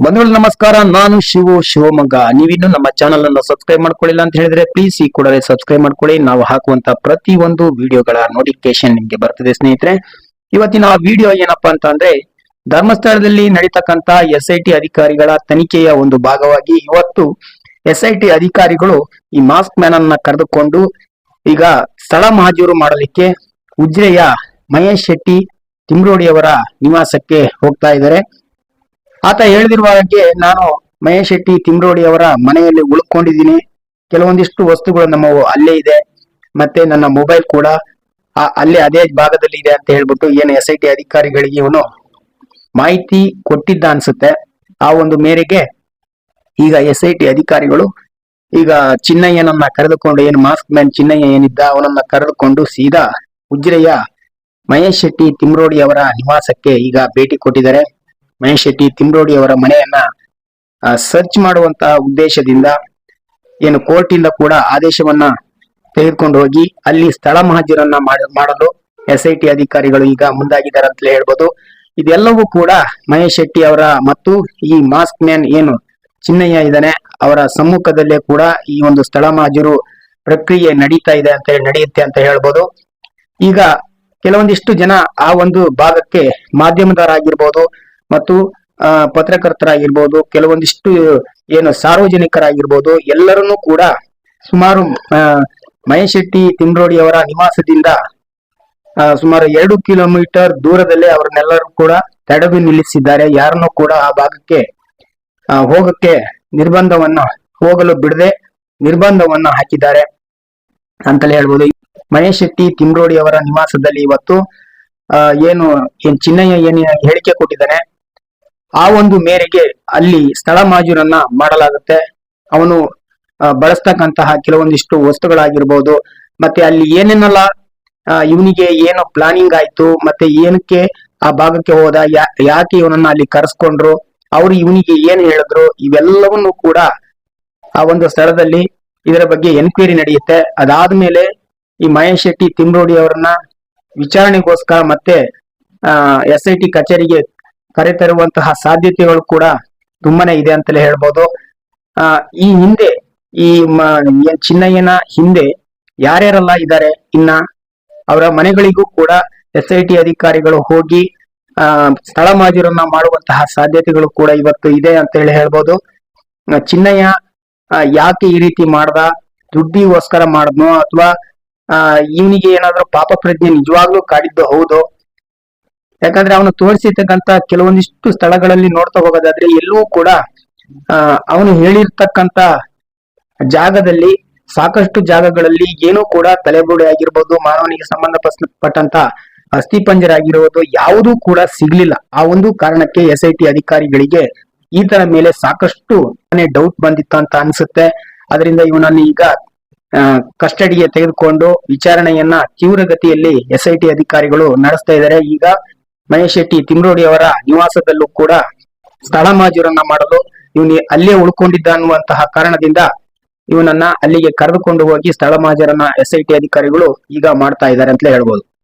ಬಂಧುಗಳು, ನಮಸ್ಕಾರ. ನಾನು ಶಿವು ಶಿವಮೊಗ್ಗ. ನೀವಿನ್ನು ನಮ್ಮ ಚಾನಲ್ ಅನ್ನು ಸಬ್ಸ್ಕ್ರೈಬ್ ಮಾಡ್ಕೊಳ್ಳಿಲ್ಲ ಅಂತ ಹೇಳಿದ್ರೆ ಪ್ಲೀಸ್ ಈ ಕೂಡಲೇ ಸಬ್ಸ್ಕ್ರೈಬ್ ಮಾಡ್ಕೊಳ್ಳಿ. ನಾವು ಹಾಕುವಂತ ಪ್ರತಿ ಒಂದು ವಿಡಿಯೋಗಳ ನೋಟಿಫಿಕೇಶನ್ ನಿಮ್ಗೆ ಬರ್ತದೆ, ಸ್ನೇಹಿತರೆ. ಇವತ್ತಿನ ವಿಡಿಯೋ ಏನಪ್ಪಾ ಅಂತ ಅಂದ್ರೆ, ಧರ್ಮಸ್ಥಳದಲ್ಲಿ ನಡೀತಕ್ಕಂತ ಎಸ್ ಐ ಟಿ ಅಧಿಕಾರಿಗಳ ತನಿಖೆಯ ಒಂದು ಭಾಗವಾಗಿ ಇವತ್ತು ಎಸ್ ಐ ಟಿ ಅಧಿಕಾರಿಗಳು ಈ ಮಾಸ್ಕ್ ಮ್ಯಾನ್ ಅನ್ನ ಕರೆದುಕೊಂಡು ಈಗ ಸ್ಥಳ ಮಹಾಜೂರು ಮಾಡಲಿಕ್ಕೆ ಉಜ್ರೆಯ ಮಹೇಶ್ ಶೆಟ್ಟಿ, ತಿಮ್ರೋಡಿಯವರ ನಿವಾಸಕ್ಕೆ ಹೋಗ್ತಾ ಇದ್ದಾರೆ. ಆತ ಹೇಳಿದಿರುವ ಹಾಗೆ ನಾನು ಮಹೇಶ್ ಶೆಟ್ಟಿ ತಿಮ್ರೋಡಿ ಅವರ ಮನೆಯಲ್ಲಿ ಉಳ್ಕೊಂಡಿದ್ದೀನಿ. ಕೆಲವೊಂದಿಷ್ಟು ವಸ್ತುಗಳು ನಮ್ಮ ಅಲ್ಲೇ ಇದೆ. ಮತ್ತೆ ನನ್ನ ಮೊಬೈಲ್ ಕೂಡ ಅಲ್ಲೇ ಅದೇ ಭಾಗದಲ್ಲಿ ಇದೆ ಅಂತ ಹೇಳ್ಬಿಟ್ಟು ಏನು ಎಸ್ ಐ ಟಿ ಅಧಿಕಾರಿಗಳಿಗೆ ಇವನು ಮಾಹಿತಿ ಕೊಟ್ಟಿದ್ದ ಅನ್ಸುತ್ತೆ. ಆ ಒಂದು ಮೇರೆಗೆ ಈಗ ಎಸ್ ಐ ಟಿ ಅಧಿಕಾರಿಗಳು ಈಗ ಚಿನ್ನಯ್ಯನನ್ನ ಕರೆದುಕೊಂಡು ಏನು ಮಾಸ್ಕ್ ಮ್ಯಾನ್ ಚಿನ್ನಯ್ಯ ಏನಿದ್ದ ಅವನನ್ನ ಕರೆದುಕೊಂಡು ಸೀದಾ ಉಜ್ರಯ್ಯ ಮಹೇಶ್ ಶೆಟ್ಟಿ ತಿಮ್ರೋಡಿ ಅವರ ನಿವಾಸಕ್ಕೆ ಈಗ ಭೇಟಿ ಕೊಟ್ಟಿದ್ದಾರೆ. ಮಹೇಶ್ ಶೆಟ್ಟಿ ತಿಮ್ರೋಡಿ ಅವರ ಮನೆಯನ್ನ ಸರ್ಚ್ ಮಾಡುವಂತಹ ಉದ್ದೇಶದಿಂದ ಏನು ಕೋರ್ಟ್ ಇಂದ ಕೂಡ ಆದೇಶವನ್ನ ತೆಗೆದುಕೊಂಡು ಹೋಗಿ, ಅಲ್ಲಿ ಸ್ಥಳ ಮಹಾಜರನ್ನ ಮಾಡ- ಮಾಡಲು ಎಸ್ ಐ ಟಿ ಅಧಿಕಾರಿಗಳು ಈಗ ಮುಂದಾಗಿದ್ದಾರೆ ಅಂತಲೇ ಹೇಳ್ಬೋದು. ಇದೆಲ್ಲವೂ ಕೂಡ ಮಹೇಶ್ ಶೆಟ್ಟಿ ಅವರ ಮತ್ತು ಈ ಮಾಸ್ಕ್ ಮ್ಯಾನ್ ಏನು ಚಿನ್ನಯ್ಯ ಇದ್ದಾನೆ, ಅವರ ಸಮ್ಮುಖದಲ್ಲೇ ಕೂಡ ಈ ಒಂದು ಸ್ಥಳ ಮಹಾಜರು ಪ್ರಕ್ರಿಯೆ ನಡೀತಾ ಇದೆ ಅಂತ ನಡೆಯುತ್ತೆ ಅಂತ ಹೇಳ್ಬೋದು. ಈಗ ಕೆಲವೊಂದಿಷ್ಟು ಜನ ಆ ಒಂದು ಭಾಗಕ್ಕೆ ಮಾಧ್ಯಮದವರಾಗಿರ್ಬೋದು. ಮತ್ತು ಪತ್ರಕರ್ತರಾಗಿರ್ಬೋದು, ಕೆಲವೊಂದಿಷ್ಟು, ಏನು ಸಾರ್ವಜನಿಕರಾಗಿರ್ಬೋದು, ಎಲ್ಲರನ್ನೂ ಕೂಡ ಸುಮಾರು ಮಹೇಶ್ ಶೆಟ್ಟಿ ತಿಮ್ರೋಡಿ ಅವರ ನಿವಾಸದಿಂದ ಸುಮಾರು ಎರಡು ಕಿಲೋಮೀಟರ್ ದೂರದಲ್ಲೇ ಅವ್ರನ್ನೆಲ್ಲರೂ ಕೂಡ ತಡೆದು ನಿಲ್ಲಿಸಿದ್ದಾರೆ. ಯಾರನ್ನೂ ಕೂಡ ಆ ಭಾಗಕ್ಕೆ ಹೋಗಕ್ಕೆ ನಿರ್ಬಂಧವನ್ನು, ಹೋಗಲು ಬಿಡದೆ ನಿರ್ಬಂಧವನ್ನು ಹಾಕಿದ್ದಾರೆ ಅಂತಲೇ ಹೇಳ್ಬೋದು. ಮಹೇಶ್ ಶೆಟ್ಟಿ ತಿಮ್ರೋಡಿ ಅವರ ನಿವಾಸದಲ್ಲಿ ಇವತ್ತು ಏನು, ಏನ್ ಚಿನ್ನಯ್ಯ ಏನ್ ಹೇಳಿಕೆ ಕೊಟ್ಟಿದ್ದಾನೆ ಆ ಒಂದು ಮೇರೆಗೆ ಅಲ್ಲಿ ಸ್ಥಳ ಮಾಜೂರನ್ನ ಮಾಡಲಾಗುತ್ತೆ. ಅವನು ಬಳಸ್ತಕ್ಕಂತಹ ಕೆಲವೊಂದಿಷ್ಟು ವಸ್ತುಗಳಾಗಿರ್ಬೋದು, ಮತ್ತೆ ಅಲ್ಲಿ ಏನೇನೆಲ್ಲ ಇವನಿಗೆ ಏನು ಪ್ಲಾನಿಂಗ್ ಆಯ್ತು, ಮತ್ತೆ ಏನಕ್ಕೆ ಆ ಭಾಗಕ್ಕೆ ಹೋದ ಯಾಕೆ ಇವನನ್ನ ಅಲ್ಲಿ ಕರೆಸ್ಕೊಂಡ್ರು, ಅವ್ರು ಇವನಿಗೆ ಏನ್ ಹೇಳಿದ್ರು, ಇವೆಲ್ಲವನ್ನು ಕೂಡ ಆ ಒಂದು ಸ್ಥಳದಲ್ಲಿ ಇದರ ಬಗ್ಗೆ ಎನ್ಕ್ವೈರಿ ನಡೆಯುತ್ತೆ. ಅದಾದ್ಮೇಲೆ ಈ ಮಹೇಶ್ ಶೆಟ್ಟಿ ತಿಮ್ರೋಡಿ ಅವರನ್ನ ವಿಚಾರಣೆಗೋಸ್ಕರ ಮತ್ತೆ ಎಸ್ ಐ ಟಿ ಕಚೇರಿಗೆ ಕರೆತರುವಂತಹ ಸಾಧ್ಯತೆಗಳು ಕೂಡ ತುಂಬಾನೇ ಇದೆ ಅಂತಲೇ ಹೇಳ್ಬೋದು. ಆ, ಈ ಹಿಂದೆ, ಈ ಚಿನ್ನಯ್ಯನ ಹಿಂದೆ ಯಾರ್ಯಾರೆಲ್ಲ ಇದ್ದಾರೆ? ಇನ್ನ ಅವರ ಮನೆಗಳಿಗೂ ಕೂಡ ಎಸ್ ಐ ಟಿ ಅಧಿಕಾರಿಗಳು ಹೋಗಿ, ಆ, ಸ್ಥಳ ಮಾಜೂರನ್ನ ಮಾಡುವಂತಹ ಸಾಧ್ಯತೆಗಳು ಕೂಡ ಇವತ್ತು ಇದೆ ಅಂತ ಹೇಳಿ ಹೇಳ್ಬೋದು ಚಿನ್ನಯ್ಯ ಯಾಕೆ ಈ ರೀತಿ ಮಾಡ್ದ? ದುಡ್ಡಿಗೋಸ್ಕರ ಮಾಡಿದ್ನೋ ಅಥವಾ ಇವನಿಗೆ ಏನಾದ್ರೂ ಪಾಪ ಪ್ರಜ್ಞೆ ನಿಜವಾಗ್ಲೂ ಕಾಡಿದ್ದು ಹೌದು? ಯಾಕಂದ್ರೆ ಅವನು ತೋರಿಸಿರ್ತಕ್ಕಂತ ಕೆಲವೊಂದಿಷ್ಟು ಸ್ಥಳಗಳಲ್ಲಿ ನೋಡ್ತಾ ಹೋಗೋದಾದ್ರೆ ಎಲ್ಲೂ ಕೂಡ ಅವನು ಹೇಳಿರ್ತಕ್ಕಂತ ಜಾಗದಲ್ಲಿ ಸಾಕಷ್ಟು ಜಾಗಗಳಲ್ಲಿ ಏನೂ ಕೂಡ ತಲೆಬೋಡೆ ಆಗಿರ್ಬೋದು, ಮಾನವನಿಗೆ ಸಂಬಂಧಪಟ್ಟಂತ ಅಸ್ಥಿಪಂಜರ ಆಗಿರ್ಬೋದು ಯಾವುದೂ ಕೂಡ ಸಿಗ್ಲಿಲ್ಲ. ಆ ಒಂದು ಕಾರಣಕ್ಕೆ ಎಸ್ ಐ ಟಿ ಅಧಿಕಾರಿಗಳಿಗೆ ಈತನ ಮೇಲೆ ಸಾಕಷ್ಟು ಡೌಟ್ ಬಂದಿತ್ತು ಅಂತ ಅನ್ಸುತ್ತೆ. ಅದರಿಂದ ಇವನನ್ನು ಈಗ ಕಸ್ಟಡಿಗೆ ತೆಗೆದುಕೊಂಡು ವಿಚಾರಣೆಯನ್ನ ತೀವ್ರಗತಿಯಲ್ಲಿ ಎಸ್ ಐ ಟಿ ಅಧಿಕಾರಿಗಳು ನಡೆಸ್ತಾ ಇದ್ದಾರೆ. ಈಗ ಮಹೇಶ್ ಶೆಟ್ಟಿ ತಿಮ್ರೋಡಿ ಅವರ ನಿವಾಸದಲ್ಲೂ ಕೂಡ ಸ್ಥಳ ಮಾಜೂರನ್ನ ಮಾಡಲು ಇವನು ಅಲ್ಲೇ ಉಳ್ಕೊಂಡಿದ್ದ ಅನ್ನುವಂತಹ ಕಾರಣದಿಂದ ಇವನನ್ನ ಅಲ್ಲಿಗೆ ಕರೆದುಕೊಂಡು ಹೋಗಿ ಸ್ಥಳ ಮಾಜರನ್ನ ಎಸ್ ಐ ಅಧಿಕಾರಿಗಳು ಈಗ ಮಾಡ್ತಾ ಇದ್ದಾರೆ ಅಂತಲೇ ಹೇಳ್ಬೋದು.